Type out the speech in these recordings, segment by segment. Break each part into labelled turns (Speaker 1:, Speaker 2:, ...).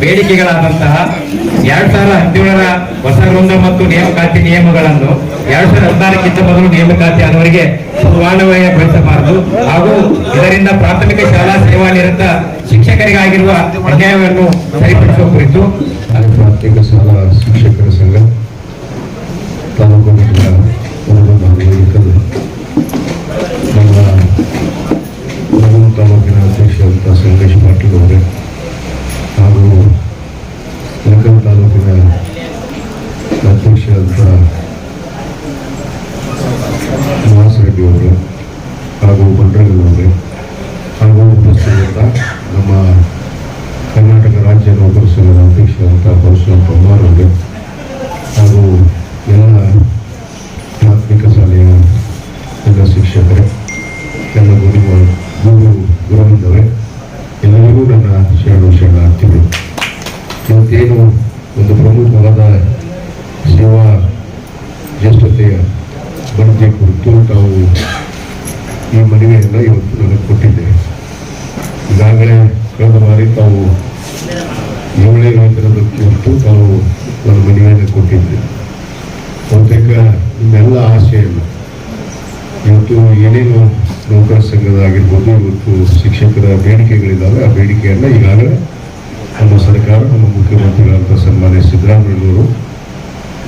Speaker 1: ಬೇಡಿಕೆಗಳಾದಂತಹ ಎರಡ್ ಸಾವಿರದ ಹದಿನೇಳರ ಹೊಸ ವೃಂದ ಮತ್ತು ನೇಮಕಾತಿ ನಿಯಮಗಳನ್ನು ಎರಡ್ ಸಾವಿರದ ಹದಿನಾರಕ್ಕಿಂತ ಮೊದಲು ನೇಮಕಾತಿ ಆದವರಿಗೆ ಸುವರ್ಣಮಯಗೊಳಿಸಬಾರದು ಹಾಗೂ ಇದರಿಂದ ಪ್ರಾಥಮಿಕ ಶಾಲಾ ಸೇವಾ ನಿರತ ಶಿಕ್ಷಕರಿಗಾಗಿರುವ ಅನ್ಯಾಯವನ್ನು ಸರಿಪಡಿಸುವ ಕುರಿತು
Speaker 2: ಪ್ರಾಥಮಿಕ ಶಾಲಾ ಶಿಕ್ಷಕರ ಸಂಘ ತಾಲೂಕು ಅಧ್ಯಕ್ಷರಾದಂಥ ನಿವಾಸ್ ರೆಡ್ಡಿ ಅವರು, ಹಾಗೂ ಬಂಡ್ರಗಲ್ ಹಾಗೂ ಉಪಸ್ಥಿತ ನಮ್ಮ ಕರ್ನಾಟಕ ರಾಜ್ಯ ನೌಕರ ಸಂಘದ ಅಧ್ಯಕ್ಷರಾದಂಥ ಪರಶುರಾಮ್ ಅವರು ಹಾಗೂ ಎಲ್ಲ ಪ್ರಾಥಮಿಕ ಶಾಲೆಯ ಎಲ್ಲ ಶಿಕ್ಷಕರೇ, ಎಲ್ಲ ಗುರುಗಳು, ಗುರು ಗುರುವಿಂದವೇ ಎಲ್ಲರಿಗೂ ನನ್ನ ಶರಣು ಶರಣಾರ್ಥಿಗಳು. ಇವತ್ತೇನು ಒಂದು ಪ್ರಮುಖವಾದ ಸೇವಾ ಜ್ಯೇಷ್ಠತೆಯ ಬಡ್ತಿ ಕುರಿತು ತಾವು ಮನವಿಯನ್ನು ಇವತ್ತು ನನಗೆ ಕೊಟ್ಟಿದ್ದೇವೆ ಈಗಾಗಲೇ ಕಳೆದ ಬಾರಿ ತಾವು ಏಳನೇ ವೇತನದ ಕುರಿತು ತಾವು ನನ್ನ ಮನೆಯನ್ನು ಕೊಟ್ಟಿದ್ದೆ ಬಹುತೇಕ ನಿಮ್ಮೆಲ್ಲ ಆಶೆಯನ್ನು ಇವತ್ತು ಏನೇನು ನೌಕರ ಸಂಘದಾಗಿರ್ಬೋದು ಇವತ್ತು ಶಿಕ್ಷಕರ ಬೇಡಿಕೆಗಳಿದ್ದಾವೆ. ಆ ಬೇಡಿಕೆಯನ್ನು ಈಗಾಗಲೇ ನಮ್ಮ ಸರ್ಕಾರ, ನಮ್ಮ ಮುಖ್ಯಮಂತ್ರಿಗಳಾದಂಥ ಸನ್ಮಾನ್ಯ ಸಿದ್ದರಾಮಯ್ಯನವರು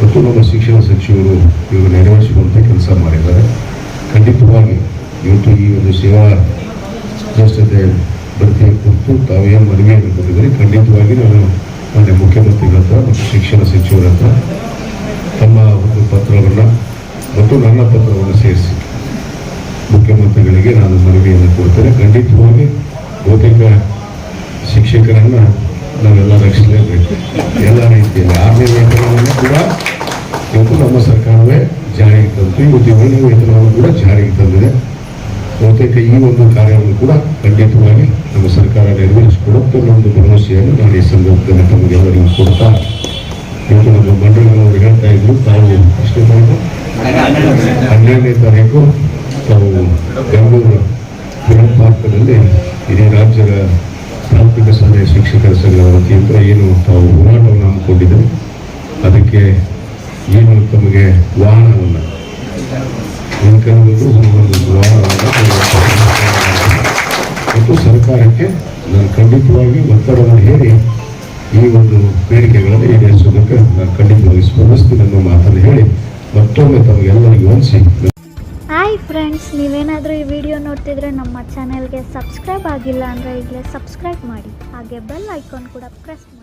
Speaker 2: ಮತ್ತು ನಮ್ಮ ಶಿಕ್ಷಣ ಸಚಿವರು ಇವರು ನೆರವೇರಿಸುವಂತೆ ಕೆಲಸ ಮಾಡಿದ್ದಾರೆ. ಖಂಡಿತವಾಗಿ ಇವತ್ತು ಈ ಒಂದು ಸೇವಾ ಜ್ಯೇಷ್ಠತೆ ಭರ್ತಿಯ ಕುರಿತು ತಾವೇನು ಮನವಿಯನ್ನು ಕೊಟ್ಟಿದ್ದಾರೆ ಖಂಡಿತವಾಗಿ ನಾನು ಮಾನ್ಯ ಮುಖ್ಯಮಂತ್ರಿಗಳ ಹತ್ರ ಮತ್ತು ಶಿಕ್ಷಣ ಸಚಿವರ ಹತ್ರ ತಮ್ಮ ಒಂದು ಪತ್ರವನ್ನು ಮತ್ತು ನನ್ನ ಪತ್ರವನ್ನು ಸೇರಿಸಿ ಮುಖ್ಯಮಂತ್ರಿಗಳಿಗೆ ನಾನು ಮನವಿಯನ್ನು ಕೊಡ್ತೇನೆ. ಖಂಡಿತವಾಗಿ ಬಹುತೇಕ ಶಿಕ್ಷಕರನ್ನು ನಾವೆಲ್ಲ ರಕ್ಷಿಸಲೇಬೇಕು ಎಲ್ಲ ರೀತಿಯಲ್ಲಿ ಆರನೇ ವೇತನವನ್ನು ಕೂಡ ಇವತ್ತು ನಮ್ಮ ಸರ್ಕಾರವೇ ಜಾರಿಗೆ ತಂತು ಇವತ್ತು ಏಳನೇ ವೇತನವನ್ನು ಕೂಡ ಜಾರಿಗೆ ತಂದಿದೆ. ಬಹುತೇಕ ಈ ಒಂದು ಕಾರ್ಯವನ್ನು ಕೂಡ ಖಂಡಿತವಾಗಿ ನಮ್ಮ ಸರ್ಕಾರ ನೆರವೇರಿಸಿಕೊಡುತ್ತೆ ಒಂದು ಭರವಸೆಯನ್ನು ನಾನು ಈ ಸಂದರ್ಭದಲ್ಲಿ ತಮಗೆಲ್ಲರಿಗೂ ಕೊಡ್ತಾ ಇವತ್ತು ನಮ್ಮ ಮಂಡಳಿಗಳವರು ಹೇಳ್ತಾ ಇದ್ರು, ತಾವು ಎಷ್ಟೇ ತಾರೀಕು ಹನ್ನೆರಡನೇ ತಾರೀಕು ತಾವು ಬೆಂಗಳೂರು ಬೃಹತ್ ಪಾರ್ಕ್ನಲ್ಲಿ ಇಡೀ ರಾಜ್ಯದ ಪ್ರಾಥಮಿಕ ಶಾಲೆಯ ಶಿಕ್ಷಕರ ಸಂಘದ ವತಿಯಿಂದ ಏನು ತಾವು ಹೋರಾಟವನ್ನು ಹಮ್ಮಿಕೊಂಡಿದ್ದರು ಅದಕ್ಕೆ ಏನು ತಮಗೆ ವಾಹನವನ್ನು ಒಂದು ವಾಹನವನ್ನು ಮತ್ತು ಸರ್ಕಾರಕ್ಕೆ ನಾನು ಖಂಡಿತವಾಗಿ ಒತ್ತಡವನ್ನು ಹೇರಿ ಈ ಒಂದು ಬೇಡಿಕೆಗಳನ್ನು ಈಡೇರಿಸೋದಕ್ಕೆ ನಾನು ಖಂಡಿತವಾಗಿ ಸ್ಪಂದಿಸ್ತೀನಿ ಅನ್ನೋ ಮಾತನ್ನು ಹೇಳಿ ಮತ್ತೊಮ್ಮೆ ತಮಗೆಲ್ಲರಿಗೂ ವಂದಿಸಿ
Speaker 3: ಹಾಯ್ ಫ್ರೆಂಡ್ಸ್, ನೀವೇನಾದರೂ ಈ ವಿಡಿಯೋ ನೋಡ್ತಿದ್ರೆ ನಮ್ಮ ಚಾನೆಲ್ಗೆ ಸಬ್ಸ್ಕ್ರೈಬ್ ಆಗಿಲ್ಲ ಅಂದರೆ ಈಗಲೇ ಸಬ್ಸ್ಕ್ರೈಬ್ ಮಾಡಿ. ಹಾಗೆ ಬೆಲ್ ಐಕಾನ್ ಕೂಡ ಪ್ರೆಸ್ ಮಾಡಿ